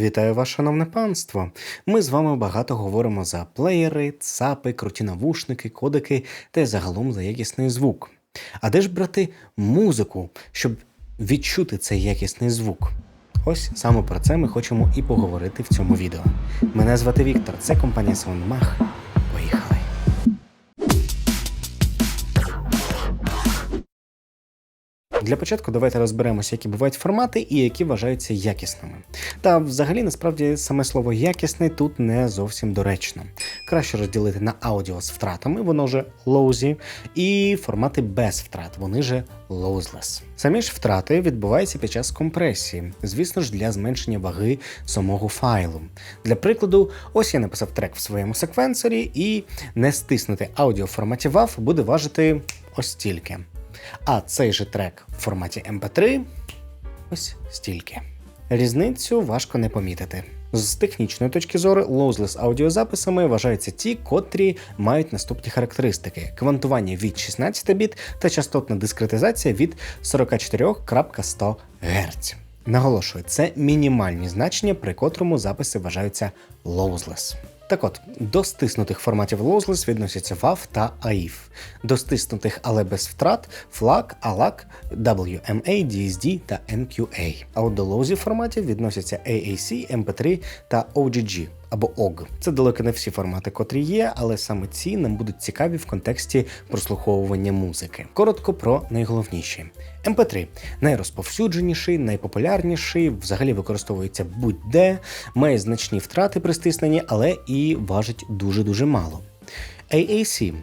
Вітаю вас, шановне панство! Ми з вами багато говоримо за плеєри, цапи, круті навушники, кодики та загалом за якісний звук. А де ж брати музику, щоб відчути цей якісний звук? Ось саме про це ми хочемо і поговорити в цьому відео. Мене звати Віктор, це компанія SoundMag. Для початку давайте розберемося, які бувають формати і які вважаються якісними. Та взагалі, насправді, саме слово якісний тут не зовсім доречно. Краще розділити на аудіо з втратами, воно же лоузі, і формати без втрат, вони же lossless. Самі ж втрати відбуваються під час компресії, звісно ж, для зменшення ваги самого файлу. Для прикладу, ось я написав трек в своєму секвенсорі, і не стиснути аудіо в форматі WAV буде важити ось стільки. А цей же трек в форматі MP3 ось стільки. Різницю важко не помітити. З технічної точки зору, lossless аудіозаписами вважаються ті, котрі мають наступні характеристики: квантування від 16 біт та частотна дискретизація від 44,100 Гц. Наголошую, це мінімальні значення, при котрому записи вважаються lossless. Так от, до стиснутих форматів lossless відносяться WAV та AIF. До стиснутих, але без втрат FLAC, ALAC, WMA, DSD та MQA. А от до лозі форматів відносяться AAC, MP3 та OGG або OG. Це далеко не всі формати, котрі є, але саме ці нам будуть цікаві в контексті прослуховування музики. Коротко про найголовніші. MP3 найрозповсюдженіший, найпопулярніший, взагалі використовується будь-де, має значні втрати при стисненні, але і важить дуже-дуже мало. AAC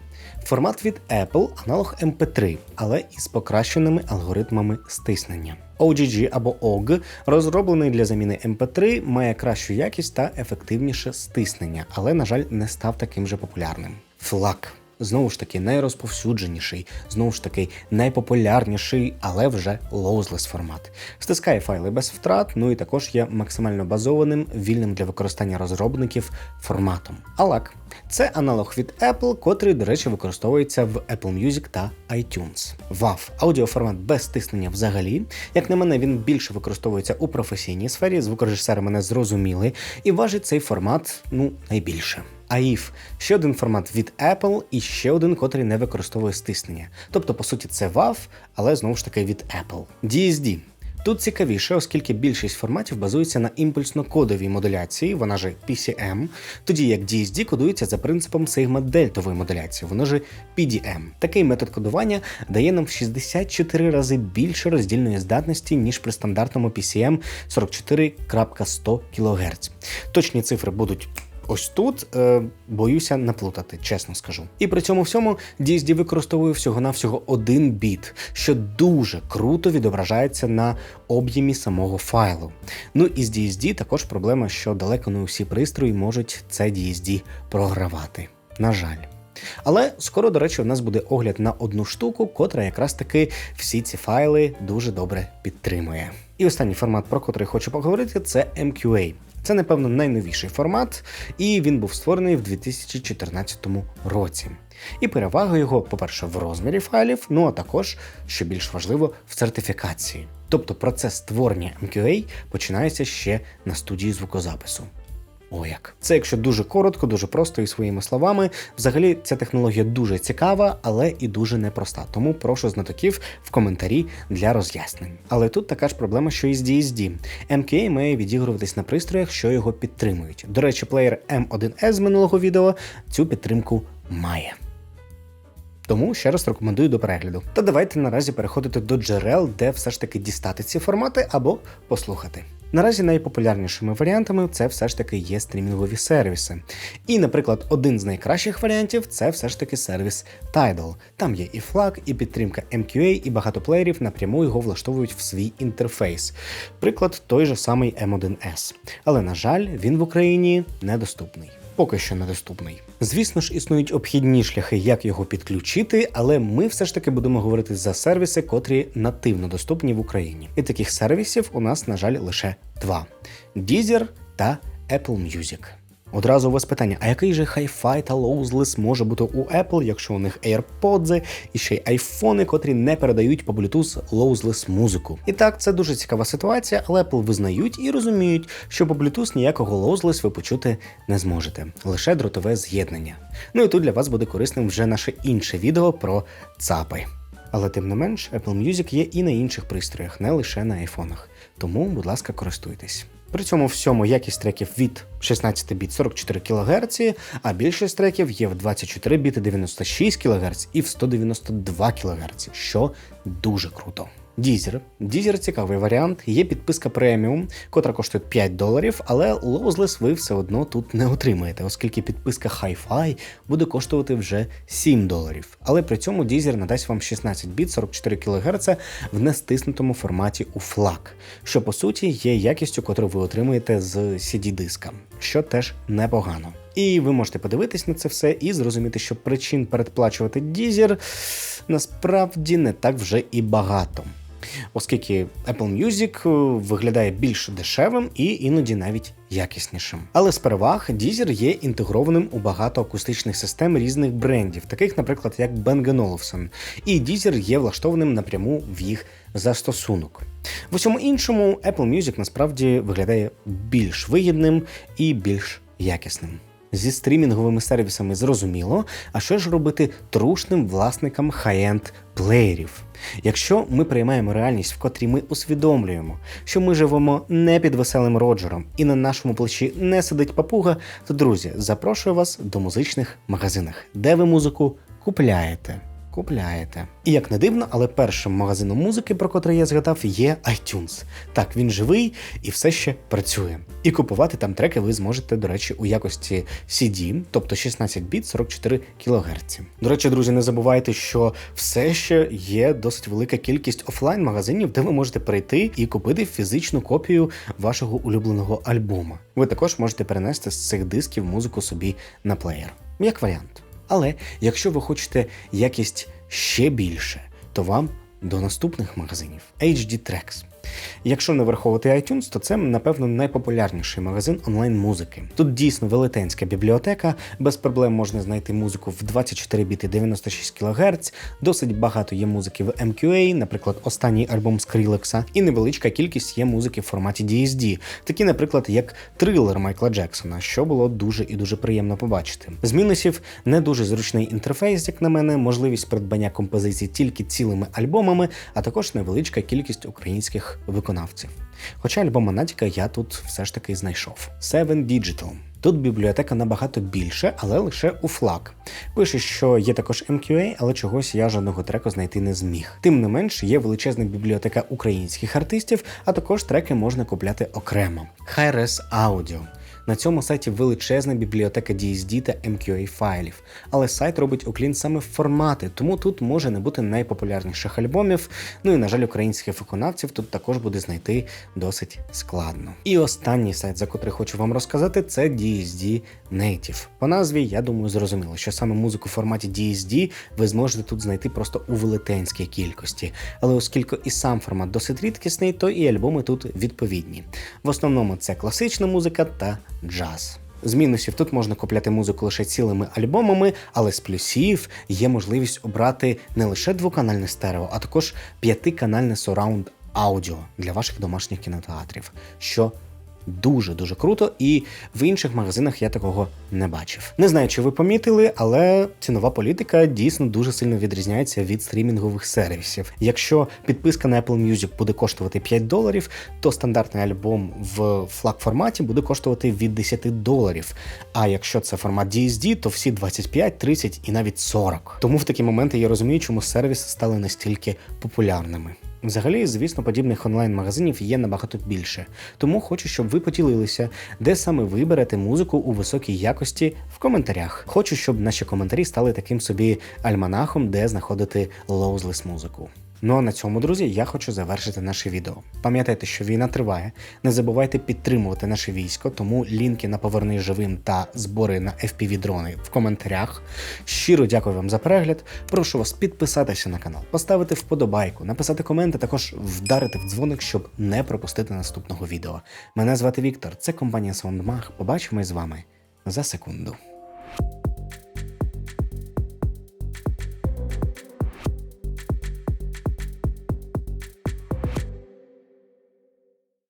формат від Apple, аналог MP3, але із покращеними алгоритмами стиснення. OGG або OG, розроблений для заміни MP3, має кращу якість та ефективніше стиснення, але, на жаль, не став таким же популярним. FLAC Знову ж таки, найрозповсюдженіший, знову ж таки, найпопулярніший, але вже lossless формат. Стискає файли без втрат, ну і також є максимально базованим, вільним для використання розробників форматом. ALAC – це аналог від Apple, котрий, до речі, використовується в Apple Music та iTunes. WAV – аудіоформат без стиснення взагалі. Як на мене, він більше використовується у професійній сфері, звукорежисери мене зрозуміли, і важить цей формат ну найбільше. AIF – ще один формат від Apple і ще один, котрий не використовує стиснення. Тобто, по суті, це WAV, але знову ж таки від Apple. DSD. Тут цікавіше, оскільки більшість форматів базується на імпульсно-кодовій модуляції, вона же PCM, тоді як DSD кодується за принципом сигма-дельтової модуляції, вона же PDM. Такий метод кодування дає нам в 64 рази більше роздільної здатності, ніж при стандартному PCM 44.100 кГц. Точні цифри будуть Ось тут е, боюся наплутати, чесно скажу. І при цьому всьому DSD використовує всього-навсього один біт, що дуже круто відображається на об'ємі самого файлу. Ну і з DSD також проблема, що далеко не усі пристрої можуть це DSD програвати. На жаль. Але скоро, до речі, у нас буде огляд на одну штуку, котра якраз таки всі ці файли дуже добре підтримує. І останній формат, про котрий хочу поговорити, це MQA. Це, напевно, найновіший формат, і він був створений в 2014 році. І перевага його, по-перше, в розмірі файлів, ну а також, що більш важливо, в сертифікації. Тобто процес створення MQA починається ще на студії звукозапису. О, як. Це якщо дуже коротко, дуже просто і своїми словами. Взагалі, ця технологія дуже цікава, але і дуже непроста. Тому прошу знатоків в коментарі для роз'яснень. Але тут така ж проблема, що і з DSD. MQA має відігруватись на пристроях, що його підтримують. До речі, плеєр M1S з минулого відео цю підтримку має. Тому ще раз рекомендую до перегляду. Та давайте наразі переходити до джерел, де все ж таки дістати ці формати або послухати. Наразі найпопулярнішими варіантами це все ж таки є стрімінгові сервіси. І, наприклад, один з найкращих варіантів це все ж таки сервіс Tidal. Там є і флаг, і підтримка MQA, і багато плеєрів напряму його влаштовують в свій інтерфейс. Приклад той же самий M1S. Але, на жаль, він в Україні недоступний поки що недоступний. Звісно ж, існують обхідні шляхи, як його підключити, але ми все ж таки будемо говорити за сервіси, котрі нативно доступні в Україні. І таких сервісів у нас, на жаль, лише два: Deezer та Apple Music. Одразу у вас питання: а який же Hi-Fi та Lossless може бути у Apple, якщо у них AirPods і ще й айфони, котрі не передають по Bluetooth Lossless музику? І так, це дуже цікава ситуація, але Apple визнають і розуміють, що по Bluetooth ніякого Lossless ви почути не зможете, лише дротове з'єднання. Ну і тут для вас буде корисним вже наше інше відео про ЦАПи. Але тим не менш, Apple Music є і на інших пристроях, не лише на айфонах. Тому, будь ласка, користуйтесь. При цьому всьому якість треків від 16 біт 44 кГц, а більшість треків є в 24 біти 96 кГц і в 192 кГц, що дуже круто. Дізер. Дізер цікавий варіант. Є підписка преміум, котра коштує 5 доларів, але Lossless ви все одно тут не отримаєте, оскільки підписка Hi-Fi буде коштувати вже 7 доларів. Але при цьому Дізер надасть вам 16 біт 44 кГц в нестиснутому форматі у FLAC, що по суті є якістю, котру ви отримуєте з CD-диска, що теж непогано. І ви можете подивитись на це все і зрозуміти, що причин передплачувати Дізер насправді не так вже і багато оскільки Apple Music е, виглядає більш дешевим і іноді навіть якіснішим. Але з переваг Deezer є інтегрованим у багато акустичних систем різних брендів, таких, наприклад, як Bang Olufsen, і Deezer є влаштованим напряму в їх застосунок. В усьому іншому Apple Music насправді виглядає більш вигідним і більш якісним. Зі стрімінговими сервісами зрозуміло, а що ж робити трушним власникам хай-енд плеєрів? Якщо ми приймаємо реальність, в котрій ми усвідомлюємо, що ми живемо не під веселим роджером і на нашому плечі не сидить папуга, то друзі, запрошую вас до музичних магазинах, де ви музику купляєте купляєте. І як не дивно, але першим магазином музики, про котрий я згадав, є iTunes. Так, він живий і все ще працює. І купувати там треки ви зможете, до речі, у якості CD, тобто 16 біт 44 кГц. До речі, друзі, не забувайте, що все ще є досить велика кількість офлайн-магазинів, де ви можете прийти і купити фізичну копію вашого улюбленого альбома. Ви також можете перенести з цих дисків музику собі на плеєр. Як варіант. Але якщо ви хочете якість ще більше, то вам до наступних магазинів HD Tracks. Якщо не враховувати iTunes, то це, напевно, найпопулярніший магазин онлайн-музики. Тут дійсно велетенська бібліотека, без проблем можна знайти музику в 24 біти 96 кГц, досить багато є музики в MQA, наприклад, останній альбом Skrillex, і невеличка кількість є музики в форматі DSD, такі, наприклад, як трилер Майкла Джексона, що було дуже і дуже приємно побачити. З мінусів не дуже зручний інтерфейс, як на мене, можливість придбання композицій тільки цілими альбомами, а також невеличка кількість українських виконавців. Хоча альбома Надіка я тут все ж таки знайшов. Seven Digital. Тут бібліотека набагато більше, але лише у флаг. Пише, що є також MQA, але чогось я жодного треку знайти не зміг. Тим не менш, є величезна бібліотека українських артистів, а також треки можна купляти окремо. Hi-Res Audio. На цьому сайті величезна бібліотека DSD та MQA файлів, але сайт робить уклін саме в формати, тому тут може не бути найпопулярніших альбомів. Ну і на жаль, українських виконавців тут також буде знайти досить складно. І останній сайт, за котрий хочу вам розказати, це DSD Native. По назві, я думаю, зрозуміло, що саме музику в форматі DSD ви зможете тут знайти просто у велетенській кількості. Але оскільки і сам формат досить рідкісний, то і альбоми тут відповідні. В основному це класична музика та джаз. З мінусів тут можна купляти музику лише цілими альбомами, але з плюсів є можливість обрати не лише двоканальне стерео, а також п'ятиканальне сураунд аудіо для ваших домашніх кінотеатрів, що дуже дуже круто, і в інших магазинах я такого не бачив. Не знаю, чи ви помітили, але цінова політика дійсно дуже сильно відрізняється від стрімінгових сервісів. Якщо підписка на Apple Music буде коштувати 5 доларів, то стандартний альбом в флаг форматі буде коштувати від 10 доларів. А якщо це формат DSD, то всі 25, 30 і навіть 40. Тому в такі моменти я розумію, чому сервіси стали настільки популярними. Взагалі, звісно, подібних онлайн-магазинів є набагато більше, тому хочу, щоб ви поділилися, де саме виберете музику у високій якості в коментарях. Хочу, щоб наші коментарі стали таким собі альманахом, де знаходити лоузлес музику. Ну а на цьому, друзі, я хочу завершити наше відео. Пам'ятайте, що війна триває. Не забувайте підтримувати наше військо, тому лінки на поверни живим та збори на fpv дрони в коментарях. Щиро дякую вам за перегляд. Прошу вас підписатися на канал, поставити вподобайку, написати коменти, також вдарити в дзвоник, щоб не пропустити наступного відео. Мене звати Віктор, це компанія SoundMag. Побачимось з вами за секунду.